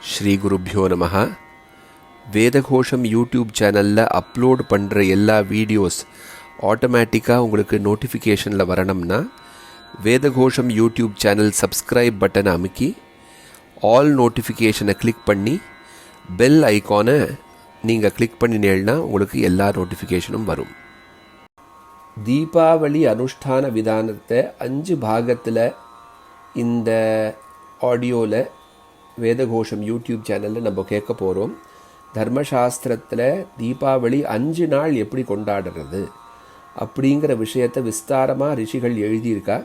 ஸ்ரீ குருப்பியோ நம வேதகோஷம் யூடியூப் சேனலில் அப்லோட் பண்ணுற எல்லா வீடியோஸ் ஆட்டோமேட்டிக்காக உங்களுக்கு நோட்டிஃபிகேஷனில் வரணும்னா வேதகோஷம் யூடியூப் சேனல் சப்ஸ்கிரைப் பட்டனை அமுக்கி ஆல் நோட்டிஃபிகேஷனை கிளிக் பண்ணி பெல் ஐக்கானை நீங்கள் கிளிக் பண்ணினேன்னா உங்களுக்கு எல்லா நோட்டிஃபிகேஷனும் வரும். தீபாவளி அனுஷ்டான விதானத்தை அஞ்சு பாகத்தில் இந்த ஆடியோவில் வேதகோஷம் யூடியூப் சேனலில் நம்ம கேட்க போகிறோம் தர்மசாஸ்திரத்தில் தீபாவளி அஞ்சு நாள் எப்படி கொண்டாடுறது? அப்படிங்கிற விஷயத்தை விஸ்தாரமாக ரிஷிகள் எழுதியிருக்கா.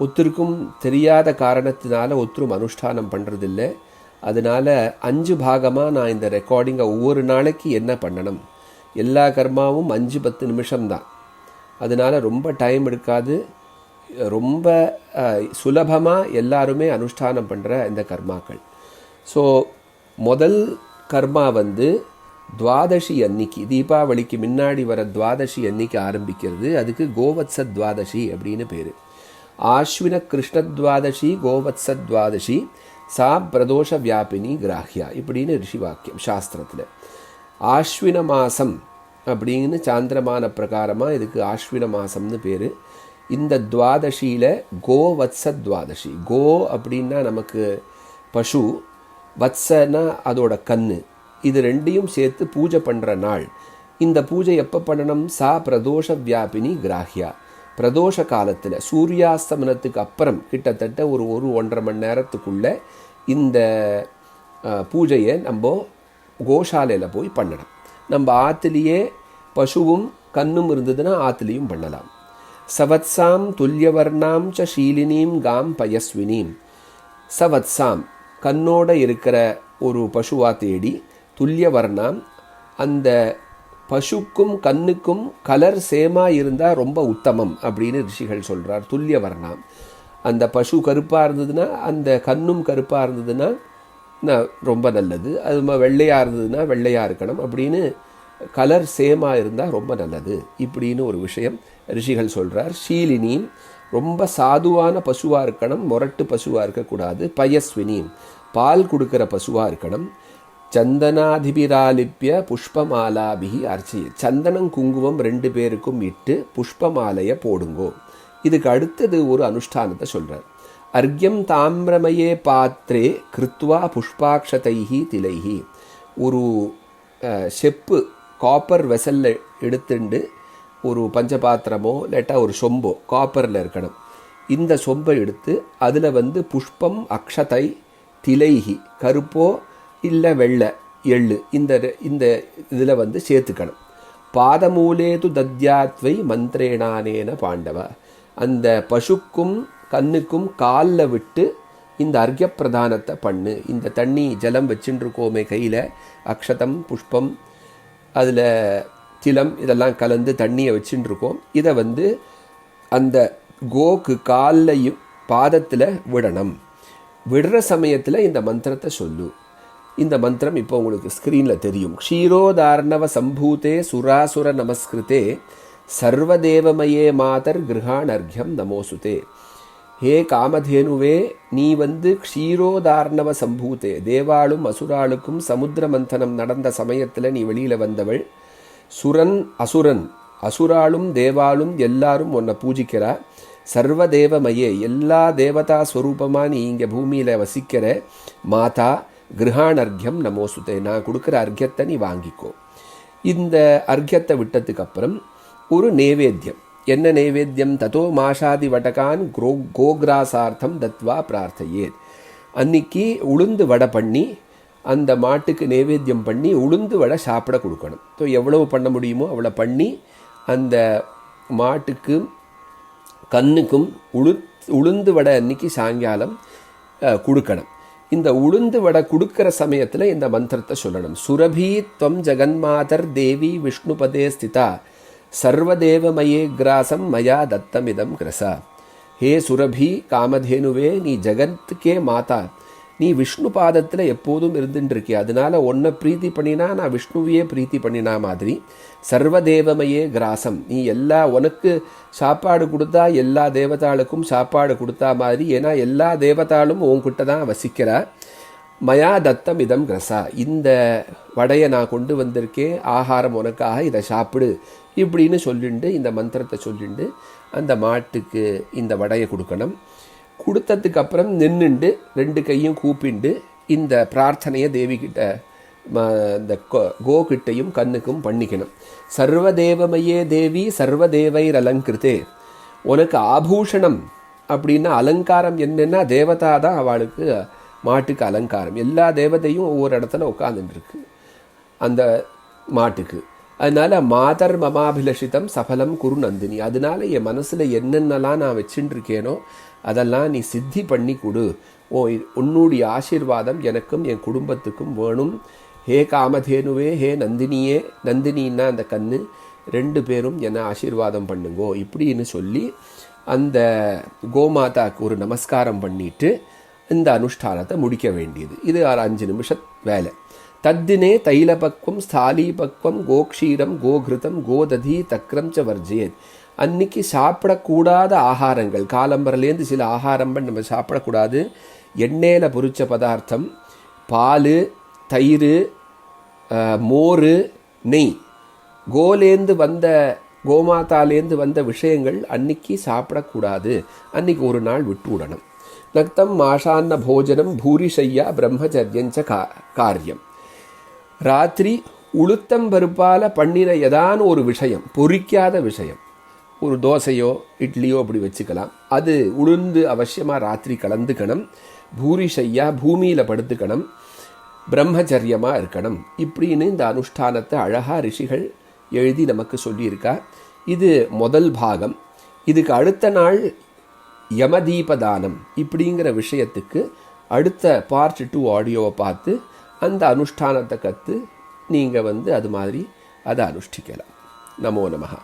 ஒத்தருக்கும் தெரியாத காரணத்தினால ஒத்தரும் அனுஷ்டானம் பண்ணுறதில்ல அதனால் அஞ்சு பாகமாக நான் இந்த ரெக்கார்டிங்கை ஒவ்வொரு நாளைக்கு என்ன பண்ணணும்? எல்லா கர்மாவும் அஞ்சு பத்து நிமிஷம்தான். அதனால் ரொம்ப டைம் எடுக்காது. ரொம்ப சுலபமாக எல்லாருமே அனுஷ்டானம் பண்ணுற இந்த கர்மாக்கள். ஸோ முதல் கர்மா வந்து துவாதசி அன்னைக்கு தீபாவளிக்கு முன்னாடி வர துவாதசி அன்னைக்கு ஆரம்பிக்கிறது அதுக்கு கோவத்ச துவாதசி அப்படின்னு பேர். ஆஸ்வின கிருஷ்ண துவாதசி கோவத்ச துவாதசி சா பிரதோஷ வியாபினி கிராஹ்யா இப்படின்னு ரிஷி வாக்கியம் சாஸ்திரத்தில். ஆஸ்வின மாதம் அப்படின்னு சாந்திரமான பிரகாரமாக இதுக்கு ஆஸ்வின மாதம்னு பேர். இந்த துவாதசியில் கோவத்ச துவாதசி கோ அப்படின்னா நமக்கு பசு வத்சனா அதோட கண்ணு. இது ரெண்டையும் சேர்த்து பூஜை பண்ணுற நாள். இந்த பூஜை எப்போ பண்ணணும்? சா பிரதோஷ வியாபினி கிராஹ்யா. பிரதோஷ காலத்தில் சூரியாஸ்தமனத்துக்கு அப்புறம் கிட்டத்தட்ட ஒரு ஒரு ஒன்றரை மணி நேரத்துக்குள்ளே இந்த பூஜையை நம்ம கோஷாலையில் போய் பண்ணணும் நம்ம ஆற்றுலேயே பசுவும் கண்ணும் இருந்ததுன்னா ஆற்றுலேயும் பண்ணலாம். சவத்சாம் துல்லியவர்ணாம் ச ஷீலினீம் காம் பயஸ்வினீம் சவத்சாம் கண்ணோட இருக்கிற ஒரு பசுவா தேடி துல்லியவர்ணாம் அந்த பசுக்கும் கண்ணுக்கும் கலர் சேமாக இருந்தால் ரொம்ப உத்தமம் அப்படின்னு ரிஷிகள் சொல்கிறார் துல்லியவர்ணாம் அந்த பசு கருப்பாக இருந்ததுன்னா அந்த கண்ணும் கருப்பாக இருந்ததுன்னா ரொம்ப நல்லது. அது வெள்ளையாக இருந்ததுன்னா வெள்ளையாக இருக்கணும் அப்படின்னு கலர் சேமாக இருந்தால் ரொம்ப நல்லது. இப்படின்னு ஒரு விஷயம் ரிஷிகள் சொல்கிறார் ஷீலினி ரொம்ப சாதுவான பசுவாக இருக்கணும். மொரட்டு பசுவாக இருக்கக்கூடாது. பயஸ்வினி பால் கொடுக்குற பசுவாக இருக்கணும். சந்தனாதிபிராலிப்பிய புஷ்பமாலாபிகி அர்ச்சி. சந்தனம் குங்குமம் ரெண்டு பேருக்கும் இட்டு புஷ்பமாலையை போடுங்கோ. இதுக்கு அடுத்தது ஒரு அனுஷ்டானத்தை சொல்கிறார் அர்க்யம் தாமிரமயே பாத்திரே கிருத்வா புஷ்பாட்சதைஹி திலைஹி. ஒரு செப்பு காப்பர் வெசலில் எடுத்துண்டு ஒரு பஞ்சபாத்திரமோ இல்லாட்டா ஒரு சொம்போ காப்பரில் இருக்கணும். இந்த சொம்பை எடுத்து அதில் வந்து புஷ்பம் அக்ஷதை திலைகி கருப்போ இல்லை வெள்ளை எள்ளு இந்த இந்த இதில் வந்து சேர்த்துக்கணும். பாதமூலேது தத்யாத்வை மந்திரேனானேன பாண்டவ. அந்த பசுக்கும் கண்ணுக்கும் காலில் விட்டு இந்த அர்க்யப்பிரதானத்தை பண்ணு. இந்த தண்ணி ஜலம் வச்சுட்டுருக்கோமே கையில் அக்ஷதம் புஷ்பம் அதில் திலம் இதெல்லாம் கலந்து தண்ணியை வச்சுட்டு இருக்கோம் இதை வந்து அந்த கோக்கு கால்லையும் பாதத்தில் விடணும். விடுற சமயத்தில் இந்த மந்திரத்தை சொல்லு. இந்த மந்திரம் இப்போ உங்களுக்கு ஸ்க்ரீனில் தெரியும். க்ஷீரோதார்ணவ சம்பூதே சுராசுர நமஸ்கிருதே சர்வதேவமயே மாதர் கிரகாணர்கியம் நமோசுதே. ஹே காமதேனுவே நீ வந்து க்ஷீரோதார்ணவ சம்பூத்தே தேவாளும் அசுராளுக்கும் சமுத்திர மந்தனம் நடந்த சமயத்தில் நீ வெளியில் வந்தவள். சுரன் அசுரன். அசுராளும் தேவாளும் எல்லாரும் உன்னை பூஜிக்கிறா. சர்வதேவமயே எல்லா தேவதா ஸ்வரூபமாக நீ இங்கே பூமியில் வசிக்கிற மாதா கிரகாணர்கியம் நமோசுதே. நான் கொடுக்குற அர்க்கியத்தை நீ வாங்கிக்கோ. இந்த அர்க்கியத்தை விட்டதுக்கு அப்புறம் ஒரு நேவேத்தியம். என்ன நைவேத்தியம்? தத்தோ மாஷாதி வடகான் குரோ கோக்ராசார்த்தம் தத்வா பிரார்த்தையேத். அன்னைக்கு உளுந்து வடை பண்ணி அந்த மாட்டுக்கு நைவேத்தியம் பண்ணி உளுந்து வடை சாப்பிட கொடுக்கணும். ஸோ எவ்வளவு பண்ண முடியுமோ அவ்வளோ பண்ணி அந்த மாட்டுக்கு கண்ணுக்கும் உளு உளுந்து வடை அன்னைக்கு சாயங்காலம் கொடுக்கணும். இந்த உளுந்து வடை கொடுக்குற சமயத்தில் இந்த மந்திரத்தை சொல்லணும். சுரபி துவம் ஜெகன்மாதர் தேவி விஷ்ணுபதே ஸ்திதா. சர்வதேவமயே கிராசம் மயா தத்தமிதம் கிரசா. ஹே சுரபி காமதேனுவே நீ ஜெகத்துக்கே மாதா. நீ விஷ்ணு பாதத்தில் எப்போதும் இருந்துட்டு இருக்கிய அதனால உன்னை பிரீத்தி பண்ணினா நான் விஷ்ணுவையே பிரீத்தி பண்ணினா மாதிரி. சர்வதேவமையே கிராசம் நீ எல்லா உனக்கு சாப்பாடு கொடுத்தா எல்லா தேவதாளுக்கும் சாப்பாடு கொடுத்தா மாதிரி ஏன்னா எல்லா தேவதாளும் உன்கிட்ட தான் வசிக்கிறா. மயா தத்தம் இதம் கிரசா. இந்த வடையை நான் கொண்டு வந்திருக்கேன் ஆகாரம் உனக்காக இதை சாப்பிடு. இப்படின்னு சொல்லிண்டு இந்த மந்திரத்தை சொல்லிண்டு அந்த மாட்டுக்கு இந்த வடையை கொடுக்கணும். கொடுத்ததுக்கு அப்புறம் நின்றுண்டு ரெண்டு கையும் கூப்பிண்டு இந்த பிரார்த்தனையை தேவி ம- இந்த கோ- கோகிட்டையும் கண்ணுக்கும் பண்ணிக்கணும். சர்வதேவமயே தேவி சர்வதேவைர் அலங்கிருத்தே உனக்கு ஆபூஷணம் அப்படின்னா அலங்காரம் என்னென்னா தேவதா தான் அவளுக்கு மாட்டுக்கு அலங்காரம். எல்லா தேவதையும் ஒவ்வொரு இடத்துல உட்காந்துட்டுருக்கு அந்த மாட்டுக்கு. அதனால் மாதர் மமாபிலஷிதம் சபலம் குரு நந்தினி. அதனால் என் மனசில் என்னென்னலாம் நான் வச்சுட்டு இருக்கேனோ அதெல்லாம் நீ சித்தி பண்ணி கொடு. ஓ உன்னுடைய ஆசீர்வாதம் எனக்கும் என் குடும்பத்துக்கும் வேணும். ஹே காமதேனுவே ஹே நந்தினியே நந்தினின்னா அந்த கண்ணு. ரெண்டு பேரும் என்னை ஆசீர்வாதம் பண்ணுங்கோ இப்படின்னு சொல்லி அந்த கோமாதாக்கு ஒரு நமஸ்காரம் பண்ணிட்டு இந்த அனுஷ்டானத்தை முடிக்க வேண்டியது. இது ஒரு அஞ்சு நிமிஷம் வேலை. தத்தினே தைலபக்வம் ஸ்தாலீபக்வம் கோக்ஷீரம் கோகிருதம் கோததி தக்ரம் ச வர்ஜேத் அன்னைக்கு சாப்பிடக்கூடாத ஆகாரங்கள் காலம்பரலேருந்து சில ஆகாரம் நம்ம சாப்பிடக்கூடாது. எண்ணெயில் பொரிச்ச பதார்த்தம் பால் தயிர் மோர் நெய். கோலேந்து வந்த கோமாதாலேந்து வந்த விஷயங்கள் அன்னைக்கு சாப்பிடக்கூடாது. அன்னைக்கு ஒரு நாள் விட்டு விடணும். நக்தம் மாஷான்ன போஜனம் பூரிஷையா பிரம்மச்சரியஞ்ச கா காரியம். ராத்திரி உளுத்தம் பருப்பால் பண்ணின ஏதான ஒரு விஷயம் பொறிக்காத விஷயம். ஒரு தோசையோ இட்லியோ அப்படி வச்சுக்கலாம். அது உளுந்து அவசியமாக ராத்திரி கலந்துக்கணும். பூரிஷையா பூமியில் படுத்துக்கணும். பிரம்மச்சரியமாக இருக்கணும். இப்படின்னு இந்த அனுஷ்டானத்தை அழகா ரிஷிகள் எழுதி நமக்கு சொல்லியிருக்கா. இது முதல் பாகம். இதுக்கு அடுத்த நாள் யமதீபதானம் இப்படிங்கிற விஷயத்துக்கு அடுத்த பார்ட் டூ ஆடியோவை பார்த்து அந்த அனுஷ்டானத்தை கற்று நீங்கள் வந்து அது மாதிரி அதை அனுஷ்டிக்கலாம். நமோ நமகா